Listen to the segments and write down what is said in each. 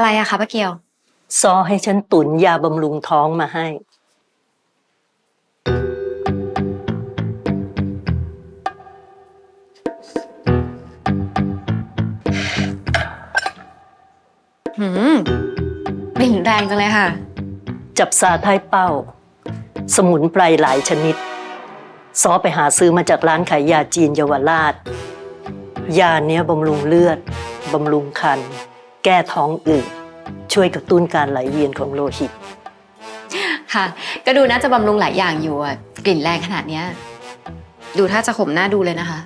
อะไรอะคะป้าเกียว ซอให้ฉันตุนยาบำรุงท้องมาให้ หืมกลิ่นแรงจังเลยค่ะ จับซาท้ายเป้า สมุนไพรหลายชนิด ซอไปหาซื้อมาจากร้านขายยาจีนเยาวราช ยาเนี้ยบำรุงเลือด บำรุงคัน แก้ท้องอืดช่วยกระตุ้นการไหลเวียนของโลหิต ค่ะ ก็ดูน่าจะบำรุงหลายอย่างอยู่อะกลิ่นแรงขนาดเนี้ย ดูถ้าจะขมหน้าดูเลยนะคะ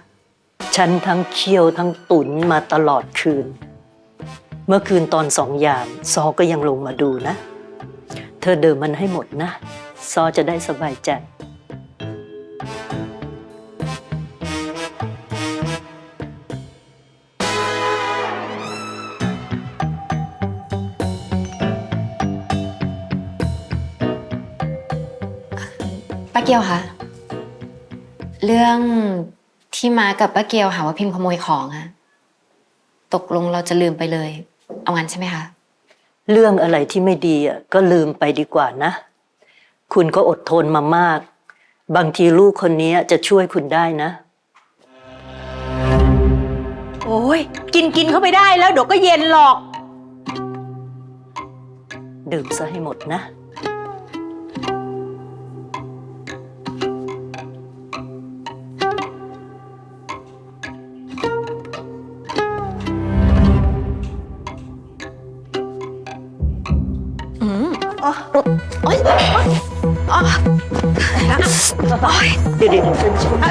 ฉันทั้งเคี่ยวทั้งตุนมาตลอดคืน เมื่อคืนตอนสองยาม ซอก็ยังลงมาดูนะ เธอเดิมมันให้หมดนะ ซอจะได้สบายใจ ป้าเกียวคะ เรื่องที่มากับป้าเกียวหาว่าพิมพ์ขโมยของอะตกลงเราจะลืมไปเลย เอางั้นใช่ไหมคะ เรื่องอะไรที่ไม่ดีอะก็ลืมไปดีกว่านะ คุณก็อดทนมามาก บางทีลูกคนนี้จะช่วยคุณได้นะ โอ้ยกินกินเข้าไปได้แล้วเดี๋ยวก็เย็นหรอก ดื่มซะให้หมดนะ อ๋อโอ๊ยอ๋อเดี๋ยวเดี๋ยว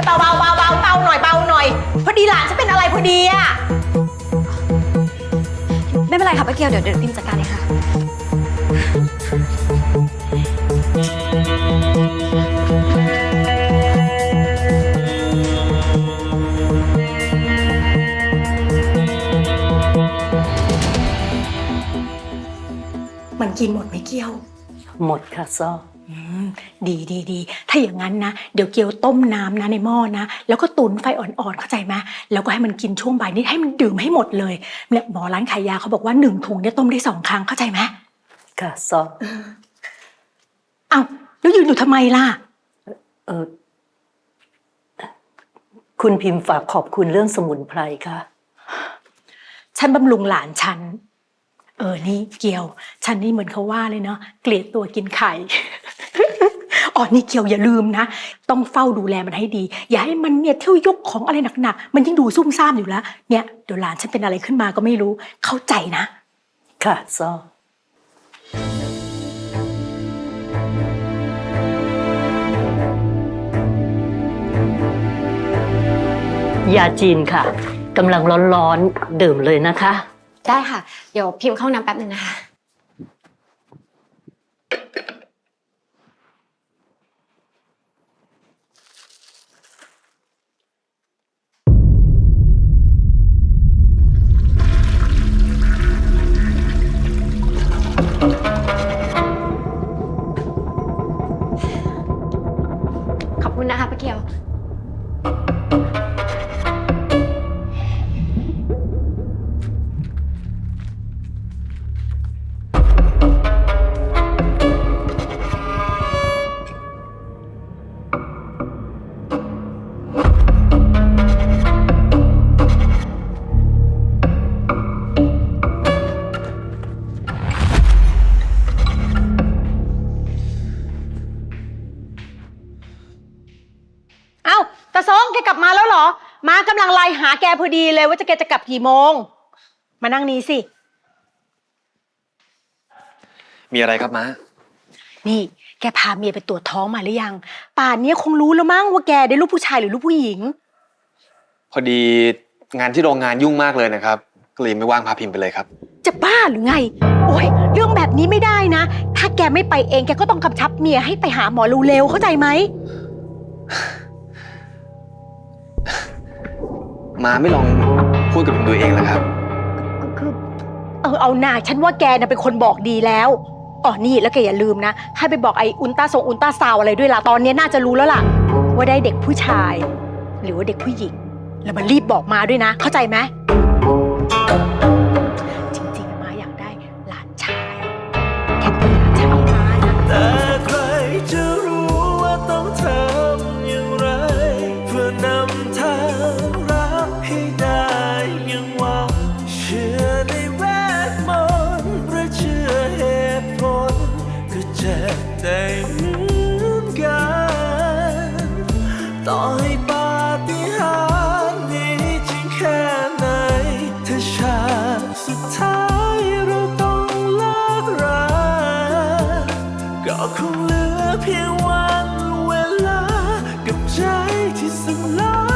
เบาเบาเบาเบาเบาหน่อยเบาหน่อย พอดีหลานจะเป็นอะไรพอดีอะไม่เป็นไรค่ะป้าเกียวเดี๋ยวเดี๋ยวพิมจัดการเลยค่ะ มันกินหมดไหมเกียว หมดค่ะซออืมดีดีดี ถ้าอย่างนั้นนะ เดี๋ยวเกียวต้มน้ำนะในหม้อนะ แล้วก็ตุนไฟอ่อนๆ เข้าใจไหมแล้วก็ให้มันกินช่วงบ่ายนี้ให้มันดื่มให้หมดเลยเนี่ยหมอร้านขายยาเขาบอกว่าหนึ่งถุงเนี่ยต้มได้สองครั้งเข้าใจไหมค่ะซออ้าวแล้วยืนอยู่ทำไมล่ะ เออคุณพิมพ์ฝากขอบคุณเรื่องสมุนไพรค่ะ ฉันบำรุงหลานฉัน เออนี่เกียว ฉันนี่เหมือนเขาว่าเลยเนาะเกลียดตัวกินไข่อ๋อนี่เกียวอย่าลืมนะ ต้องเฝ้าดูแลมันให้ดี อย่าให้มันเนี่ยเที่ยวยกของอะไรหนักๆมันยิ่งดูซุ่มซ่ามอยู่แล้ว เนี่ยเดี๋ยวหลานฉันเป็นอะไรขึ้นมาก็ไม่รู้ เข้าใจนะ ค่ะซอยาจีนค่ะกำลังร้อนๆดื่มเลยนะคะ ได้ค่ะ เดี๋ยวพิมพ์เข้าห้องน้ำแป๊บนึงนะคะ ขอบคุณนะคะป้าเกียว อ้าตาซองแกกลับมาแล้วเหรอ มากำลังไล่หาแกพอดีเลยว่าจะแกจะกลับกี่โมง มานั่งนี้สิ มีอะไรครับม้า นี่ แกพาเมียไปตรวจท้องมาหรือยัง ป่านนี้คงรู้แล้วมั้งว่าแกได้ลูกผู้ชายหรือลูกผู้หญิง พอดีงานที่โรงงานยุ่งมากเลยนะครับก็เลยไม่ว่างพาพิมพ์ไปเลยครับ จะบ้าหรือไง โอ้ยเรื่องแบบนี้ไม่ได้นะ ถ้าแกไม่ไปเองแกก็ต้องกำชับเมียให้ไปหาหมอเร็วๆเข้าใจไหม มาไม่ลองพูดกับมพ์ตัวเองแล้วครับ คือเออเอาหนาฉันว่าแกน่ะเป็นคนบอกดีแล้วอ๋อนี่แล้วแกอย่าลืมนะ ให้ไปบอกไอ้อุลตราทรงอุลตราซาวอะไรด้วยล่ะตอนนี้น่าจะรู้แล้วล่ะ ว่าได้เด็กผู้ชาย หรือว่าเด็กผู้หญิงแล้วมันรีบบอกมาด้วยนะ เข้าใจไหม ต่อให้ปาฏิหาริย์นี้จริงแค่ไหนถ้าชาติสุดท้ายเราต้องเลิกราก็คงเหลือเพียงวันเวลากับใจที่สลาย